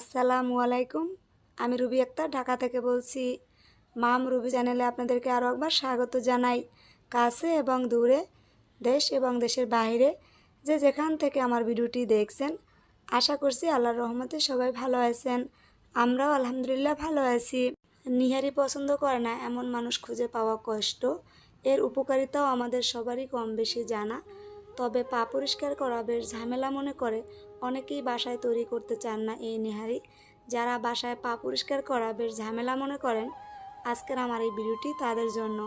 আসসালামু আলাইকুম। আমি রুবি আক্তার, ঢাকা থেকে বলছি, মাম রুবি চ্যানেলে আপনাদেরকে আরও একবার স্বাগত জানাই। কাছে এবং দূরে, দেশ এবং দেশের বাইরে যে যেখান থেকে আমার ভিডিওটি দেখছেন, আশা করছি আল্লাহর রহমতে সবাই ভালো আছেন। আমরাও আলহামদুলিল্লাহ ভালো আছি। নিহারি পছন্দ করে না এমন মানুষ খুঁজে পাওয়া কষ্ট, এর উপকারিতাও আমাদের সবারই কম বেশি জানা। তবে পা পরিষ্কার করা বেশ ঝামেলা মনে করে অনেকেই বাসায় তৈরি করতে চান না এই নেহারি। যারা বাসায় পা পরিষ্কার করা বেশ ঝামেলা মনে করেন, আজকের আমার এই ভিডিওটি তাদের জন্য।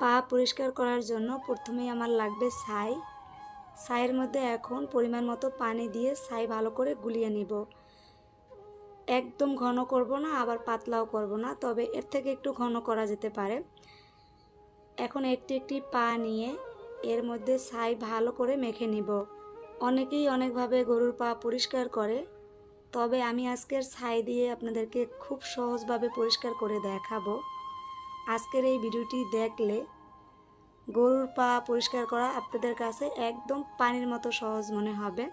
পা পরিষ্কার করার জন্য প্রথমেই আমার লাগবে ছাই। ছাইয়ের মধ্যে এখন পরিমাণ মতো পানি দিয়ে ছাই ভালো করে গুলিয়ে নিব। একদম ঘন করব না, আবার পাতলাও করব না, তবে এর থেকে একটু ঘন করা যেতে পারে। এখন একটি একটি পা নিয়ে এর মধ্যে ছাই ভালো করে মেখে নিব। অনেকেই অনেকভাবে গরুর পা পরিষ্কার করে, তবে আমি আজকের ছাই দিয়ে আপনাদেরকে খুব সহজভাবে পরিষ্কার করে দেখাবো। আজকের এই ভিডিওটি দেখলে গরুর পা পরিষ্কার করা আপনাদের কাছে একদম পানির মতো সহজ মনে হবে।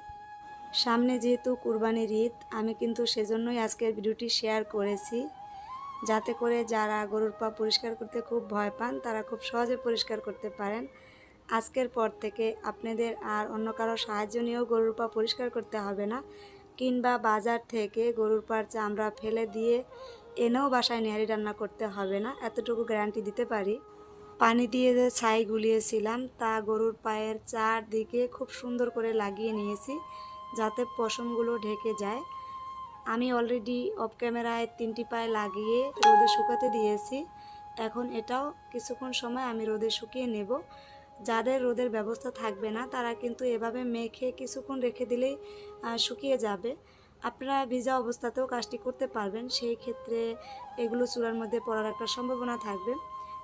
সামনে যেহেতু কুরবানির ঈদ, আমি কিন্তু সেজন্যই আজকের ভিডিওটি শেয়ার করেছি। যাতে করে যারা গরুর পা পরিষ্কার করতে খুব ভয় পান, তারা খুব সহজে পরিষ্কার করতে পারেন। আজকের পর থেকে আপনাদের আর অন্য কারও সাহায্য নিয়েও গরুর পা পরিষ্কার করতে হবে না। কিংবা বাজার থেকে গরুর পার চামড়া ফেলে দিয়ে এনেও বাসায় নেহারি রান্না করতে হবে না। এতটুকু গ্যারান্টি দিতে পারি। পানি দিয়ে যে ছাই গুলিয়েছিলাম, তা গরুর পায়ের চারদিকে খুব সুন্দর করে লাগিয়ে নিয়েছি যাতে পশমগুলো ঢেকে যায়। আমি অলরেডি অফ ক্যামেরায় তিনটি পায়ে লাগিয়ে রোদে শুকাতে দিয়েছি। এখন এটাও কিছুক্ষণ সময় আমি রোদে শুকিয়ে নেব। যাদের রোদের ব্যবস্থা থাকবে না, তারা কিন্তু এভাবে মেখে কিছুক্ষণ রেখে দিলেই শুকিয়ে যাবে। আপনারা ভিজা অবস্থাতেও কাজটি করতে পারবেন, সেই ক্ষেত্রে এগুলো চুলার মধ্যে পড়ার একটা সম্ভাবনা থাকবে।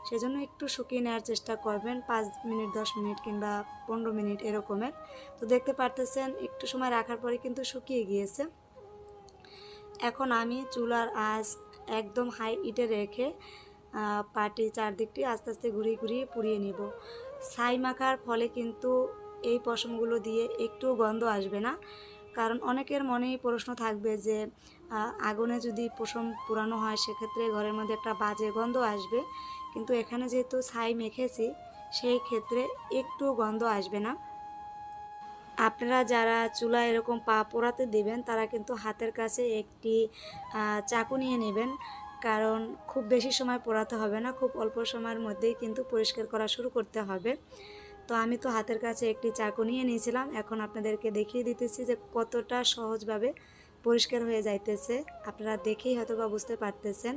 সেজন্য একটু শুকিয়ে নেওয়ার চেষ্টা করবেন, পাঁচ মিনিট, দশ মিনিট কিংবা পনেরো মিনিট এরকমের। তো দেখতে পারতেছেন, একটু সময় রাখার পরে কিন্তু শুকিয়ে গিয়েছে। এখন আমি চুলার আঁচ একদম হাই ইটে রেখে পাটি চারদিকটি আস্তে আস্তে ঘুরিয়ে ঘুরিয়ে পুড়িয়ে নিব। ছাই মাখার ফলে কিন্তু এই পশমগুলো দিয়ে একটু গন্ধ আসবে না। কারণ অনেকের মনেই প্রশ্ন থাকবে যে আগুনে যদি পশম পুরানো হয়, সেক্ষেত্রে ঘরের মধ্যে একটা বাজে গন্ধ আসবে। কিন্তু এখানে যেহেতু ছাই মেখেছি, সেই ক্ষেত্রে একটু গন্ধ আসবে না। আপনারা যারা চুলা এরকম পা পোড়াতে দেবেন, তারা কিন্তু হাতের কাছে একটি চাকু নিয়ে নেবেন। কারণ খুব বেশি সময় পোড়াতে হবে না, খুব অল্প সময়ের মধ্যেই কিন্তু পরিষ্কার করা শুরু করতে হবে। তো আমি তো হাতের কাছে একটি চাকু নিয়ে নিয়েছিলাম, এখন আপনাদেরকে দেখিয়ে দিতেছি যে কতটা সহজভাবে পরিষ্কার হয়ে যাইতেছে। আপনারা দেখেই হয়তো বা বুঝতে পারতেছেন।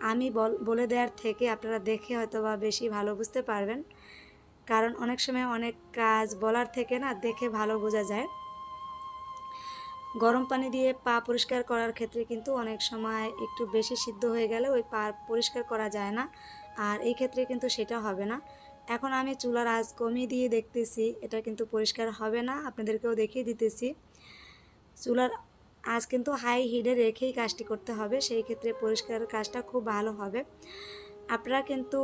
আমি বল দেওয়ার থেকে আপনারা দেখে হয়তো বা বেশি ভালো বুঝতে পারবেন। কারণ অনেক সময় অনেক কাজ বলার থেকে না দেখে ভালো বোঝা যায়। গরম পানি দিয়ে পা পরিষ্কার করার ক্ষেত্রে কিন্তু অনেক সময় একটু বেশি সিদ্ধ হয়ে গেলে ওই পা পরিষ্কার করা যায় না। আর এই ক্ষেত্রে কিন্তু সেটা হবে না। এখন আমি চুলার আঁচ কমিয়ে দিয়ে দেখতেছি, এটা কিন্তু পরিষ্কার হবে না, আপনাদেরকেও দেখিয়ে দিতেছি। চুলার আজ কিন্তু হাই হিটে রেখেই কাজটি করতে হবে, সেই ক্ষেত্রে পরিষ্কার কাজটা খুব ভালো হবে। আপনারা কিন্তু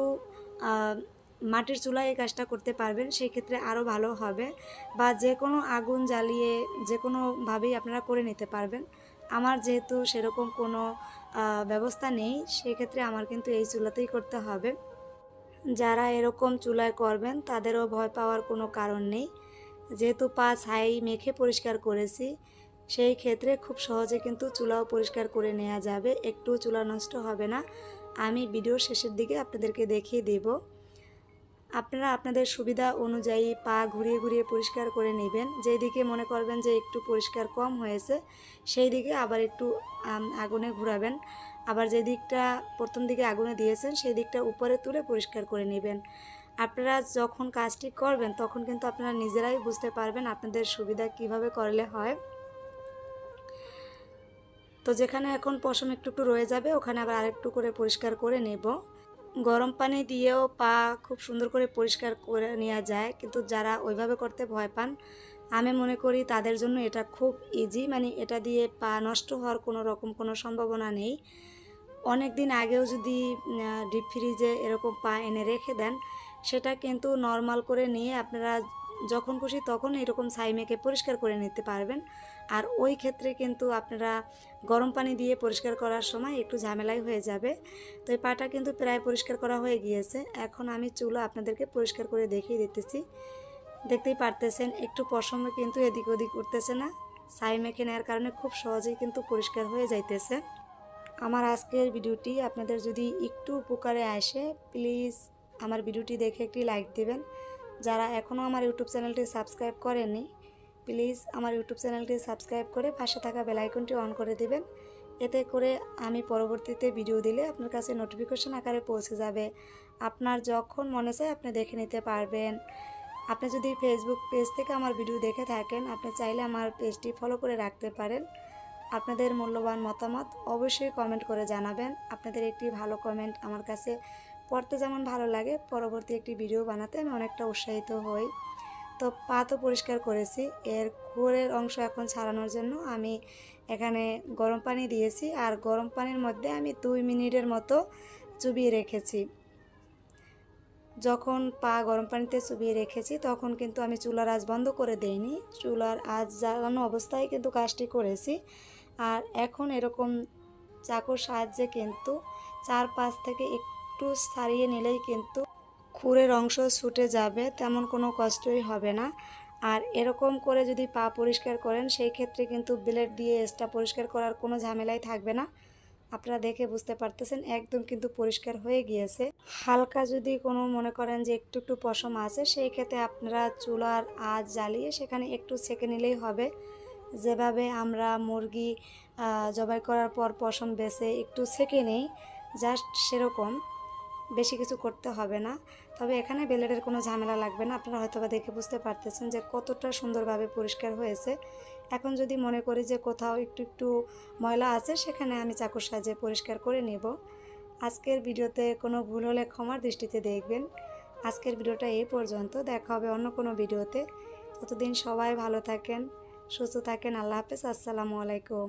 মাটির চুলায় এই কাজটা করতে পারবেন সেই ক্ষেত্রে আরও ভালো হবে। বা যে কোনো আগুন জ্বালিয়ে যে কোনোভাবেই আপনারা করে নিতে পারবেন। আমার যেহেতু সেরকম কোনো ব্যবস্থা নেই, সেক্ষেত্রে আমার কিন্তু এই চুলাতেই করতে হবে। যারা এরকম চুলায় করবেন, তাদেরও ভয় পাওয়ার কোনো কারণ নেই। যেহেতু পা ছাই মেখে পরিষ্কার করেছি, সেই ক্ষেত্রে খুব সহজে কিন্তু চুলাও পরিষ্কার করে নেওয়া যাবে। একটু চুলা নষ্ট হবে না। আমি ভিডিওর শেষের দিকে আপনাদেরকে দেখিয়ে দেব। আপনারা আপনাদের সুবিধা অনুযায়ী পা ঘুরিয়ে ঘুরিয়ে পরিষ্কার করে নেবেন। যেই দিকে মনে করবেন যে একটু পরিষ্কার কম হয়েছে সেই দিকে আবার একটু আগুনে ঘোরাবেন। আবার যে দিকটা প্রথম দিকে আগুনে দিয়েছেন সেই দিকটা উপরে তুলে পরিষ্কার করে নেবেন। আপনারা যখন কাজটি করবেন, তখন কিন্তু আপনারা নিজেরাই বুঝতে পারবেন আপনাদের সুবিধা কীভাবে করলে হয়। তো যেখানে এখন পশম একটু একটু রয়ে যাবে, ওখানে আবার আরেকটু করে পরিষ্কার করে নেব। গরম পানি দিয়েও পা খুব সুন্দর করে পরিষ্কার করে নেওয়া যায়। কিন্তু যারা ওইভাবে করতে ভয় পান, আমি মনে করি তাদের জন্য এটা খুব ইজি মানে এটা দিয়ে পা নষ্ট হওয়ার কোনো রকম কোনো সম্ভাবনা নেই। অনেক দিন আগেও যদি ডিপ ফ্রিজে এরকম পা এনে রেখে দেন, সেটা কিন্তু নর্মাল করে নিয়ে আপনারা যখন খুশি তখন এরকম ছাই মেখে পরিষ্কার করে নিতে পারবেন। আর ওই ক্ষেত্রে কিন্তু আপনারা গরম পানি দিয়ে পরিষ্কার করার সময় একটু ঝামেলাই হয়ে যাবে। তো এই পাটা কিন্তু প্রায় পরিষ্কার করা হয়ে গিয়েছে। এখন আমি চুলো আপনাদেরকে পরিষ্কার করে দেখিয়ে দিতেছি। দেখতেই পারতেছেন, একটু পশমে কিন্তু এদিক ওদিক উঠতেছে না। ছাই মেখে নেওয়ার কারণে খুব সহজেই কিন্তু পরিষ্কার হয়ে যাইতেছে। আমার আজকের ভিডিওটি আপনাদের যদি একটু উপকারে আসে, প্লিজ আমার ভিডিওটি দেখে একটি লাইক দিবেন। যারা এখনও আমার ইউটিউব চ্যানেলটি সাবস্ক্রাইব করেনি প্লিজ আমার ইউটিউব চ্যানেলটি সাবস্ক্রাইব করে পাশে থাকা বেল আইকনটি অন করে দিবেন। এতে করে আমি পরবর্তীতে ভিডিও দিলে আপনার কাছে নোটিফিকেশন আকারে পৌঁছে যাবে। আপনার যখন মনে চায় আপনি দেখে নিতে পারবেন। আপনি যদি ফেসবুক পেজ থেকে আমার ভিডিও দেখে থাকেন, আপনি চাইলে আমার পেজটি ফলো করে রাখতে পারেন। আপনাদের মূল্যবান মতামত অবশ্যই কমেন্ট করে জানাবেন। আপনাদের একটি ভালো কমেন্ট আমার কাছে পড়তে যেমন ভালো লাগে, পরবর্তী একটি ভিডিও বানাতে আমি অনেকটা উৎসাহিত হই। তো পা তো পরিষ্কার করেছি, এর কোরের অংশ এখন ছাড়ানোর জন্য আমি এখানে গরম পানি দিয়েছি আর গরম পানির মধ্যে আমি দুই মিনিটের মতো চুবিয়ে রেখেছি। যখন পা গরম পানিতে চুবিয়ে রেখেছি তখন কিন্তু আমি চুলার আজ বন্ধ করে দেইনি, চুলার আঁচ জ্বালানো অবস্থায় কিন্তু কাজটি করেছি। আর এখন এরকম চাকুর সাহায্যে কিন্তু চার পাঁচ থেকে একটু ছাড়িয়ে নিলেই কিন্তু খুরের অংশ ছুটে যাবে, তেমন কোনো কষ্টই হবে না। আর এরকম করে যদি পা পরিষ্কার করেন, সেই ক্ষেত্রে কিন্তু ব্লেড দিয়ে এক্সট্রা পরিষ্কার করার কোনো ঝামেলাই থাকবে না। আপনারা দেখে বুঝতে পারতেছেন, একদম কিন্তু পরিষ্কার হয়ে গিয়েছে। হালকা যদি কোনো মনে করেন যে একটু একটু পশম আছে, সেই ক্ষেত্রে আপনারা চুলার আজ জ্বালিয়ে সেখানে একটু ছেঁকে নিলেই হবে। যেভাবে আমরা মুরগি জবাই করার পর পশম বেছে একটু ছেঁকে নেই, জাস্ট সেরকম। বেশি কিছু করতে হবে না। তবে এখানে বেলেটের কোনো ঝামেলা লাগবে না। আপনারা হয়তো বা দেখে বুঝতে পারতেছেন যে কতটা সুন্দরভাবে পরিষ্কার হয়েছে। এখন যদি মনে করি যে কোথাও একটু একটু ময়লা আছে, সেখানে আমি চাকুর সাহায্যে পরিষ্কার করে নেব। আজকের ভিডিওতে কোনো ভুল হলে ক্ষমার দৃষ্টিতে দেখবেন। আজকের ভিডিওটা এই পর্যন্ত। দেখা হবে অন্য কোনো ভিডিওতে। ততদিন সবাই ভালো থাকেন, সুস্থ থাকেন। আল্লাহ হাফেজ। আসসালামু আলাইকুম।